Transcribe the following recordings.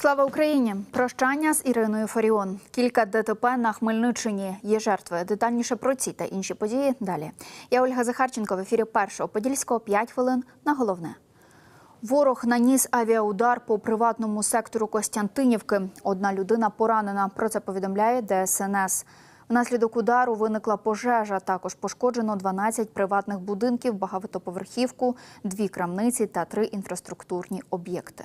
Слава Україні! Прощання з Іриною Фаріон. Кілька ДТП на Хмельниччині є жертвою. Детальніше про ці та інші події далі. Я Ольга Захарченко в ефірі першого подільського 5 хвилин на головне. Ворог наніс авіаудар по приватному сектору Костянтинівки. Одна людина поранена. Про це повідомляє ДСНС. Внаслідок удару виникла пожежа. Також пошкоджено 12 приватних будинків, багатоповерхівку, дві крамниці та три інфраструктурні об'єкти.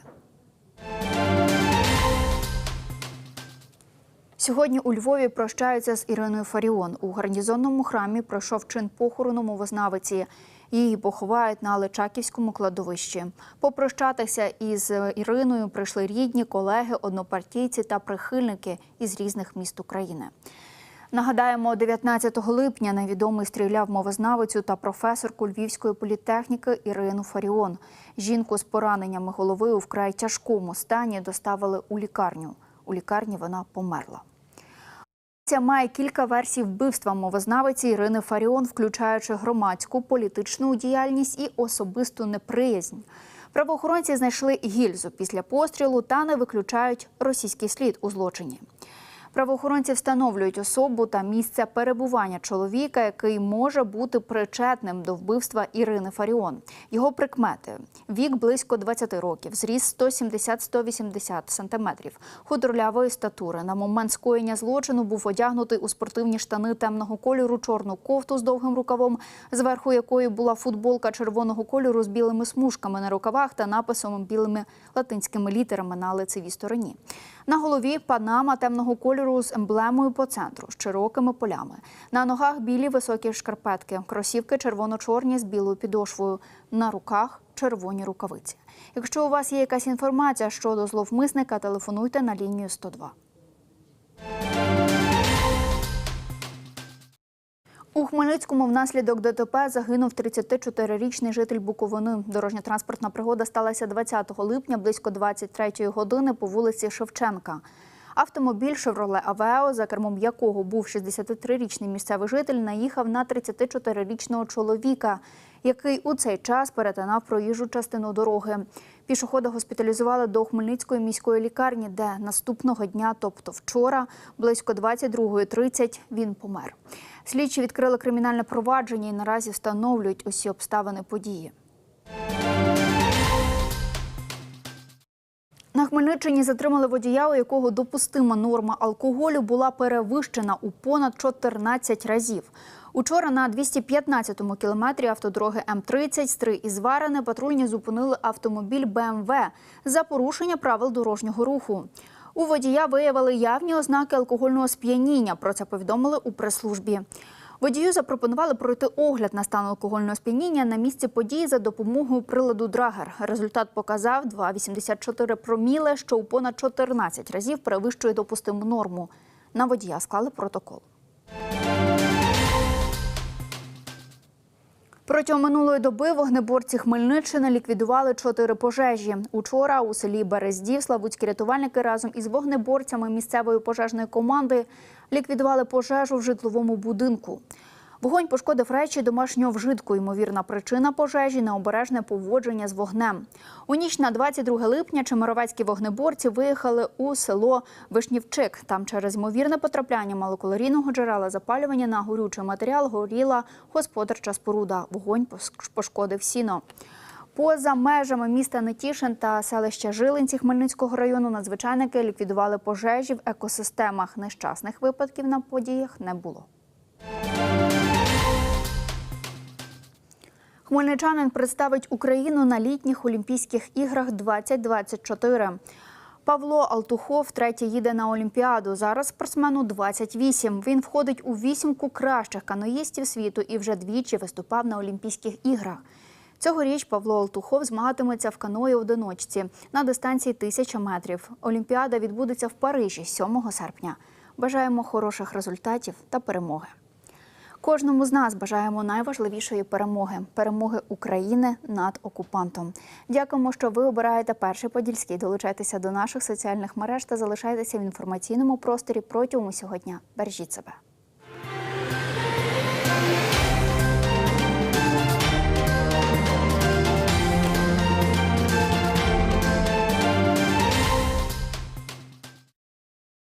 Сьогодні у Львові прощаються з Іриною Фаріон. У гарнізонному храмі пройшов чин похорону мовознавиці. Її поховають на Личаківському кладовищі. Попрощатися із Іриною прийшли рідні, колеги, однопартійці та прихильники із різних міст України. Нагадаємо, 19 липня невідомий стріляв мовознавицю та професорку Львівської політехніки Ірину Фаріон. Жінку з пораненнями голови у вкрай тяжкому стані доставили у лікарню. У лікарні вона померла. Ця має кілька версій вбивства мовознавиці Ірини Фаріон, включаючи громадську політичну діяльність і особисту неприязнь. Правоохоронці знайшли гільзу після пострілу та не виключають російський слід у злочині. Правоохоронці встановлюють особу та місце перебування чоловіка, який може бути причетним до вбивства Ірини Фаріон. Його прикмети: вік близько 20 років, зріст 170-180 сантиметрів, худорлявої статури. На момент скоєння злочину був одягнутий у спортивні штани темного кольору, чорну кофту з довгим рукавом, зверху якої була футболка червоного кольору з білими смужками на рукавах та написом білими латинськими літерами на лицевій стороні. На голові панама темного кольору з емблемою по центру з широкими полями. На ногах білі високі шкарпетки, кросівки червоно-чорні з білою підошвою. На руках червоні рукавиці. Якщо у вас є якась інформація щодо зловмисника, телефонуйте на лінію 102. У Хмельницькому внаслідок ДТП загинув 34-річний житель Буковини. Дорожньо-транспортна пригода сталася 20 липня близько 23-ї години по вулиці Шевченка. Автомобіль «Шевроле Авео», за кермом якого був 63-річний місцевий житель, наїхав на 34-річного чоловіка, який у цей час перетинав проїжджу частину дороги. Пішохода госпіталізували до Хмельницької міської лікарні, де наступного дня, тобто вчора, близько 22.30, він помер. Слідчі відкрили кримінальне провадження і наразі встановлюють усі обставини події. Хмельниччині затримали водія, у якого допустима норма алкоголю була перевищена у понад 14 разів. Учора на 215-му кілометрі автодороги М-30 Стри і Зварене патрульні зупинили автомобіль БМВ за порушення правил дорожнього руху. У водія виявили явні ознаки алкогольного сп'яніння. Про це повідомили у прес-службі. Водію запропонували пройти огляд на стан алкогольного сп'яніння на місці події за допомогою приладу Драгер. Результат показав 2,84 проміле, що у понад 14 разів перевищує допустиму норму. На водія склали протокол. Протягом минулої доби вогнеборці Хмельниччини ліквідували чотири пожежі. Учора у селі Берездів славутські рятувальники разом із вогнеборцями місцевої пожежної команди ліквідували пожежу в житловому будинку. Вогонь пошкодив речі домашнього вжитку. Ймовірна причина пожежі необережне поводження з вогнем. У ніч на 22 липня чемеровецькі вогнеборці виїхали у село Вишнівчик. Там через ймовірне потрапляння малокалорійного джерела запалювання на горючий матеріал горіла господарча споруда. Вогонь пошкодив сіно. Поза межами міста Нетішин та селища Жилинці Хмельницького району надзвичайники ліквідували пожежі в екосистемах. Нещасних випадків на подіях не було. Хмельничанин представить Україну на літніх Олімпійських іграх 2024. Павло Алтухов третє їде на Олімпіаду. Зараз спортсмену 28. Він входить у вісімку кращих каноїстів світу і вже двічі виступав на Олімпійських іграх. Цьогоріч Павло Алтухов змагатиметься в каної одиночці на дистанції тисяча метрів. Олімпіада відбудеться в Парижі 7 серпня. Бажаємо хороших результатів та перемоги. Кожному з нас бажаємо найважливішої перемоги перемоги України над окупантом. Дякуємо, що ви обираєте перший подільський. Долучайтеся до наших соціальних мереж та залишайтеся в інформаційному просторі протягом усього дня. Бережіть себе.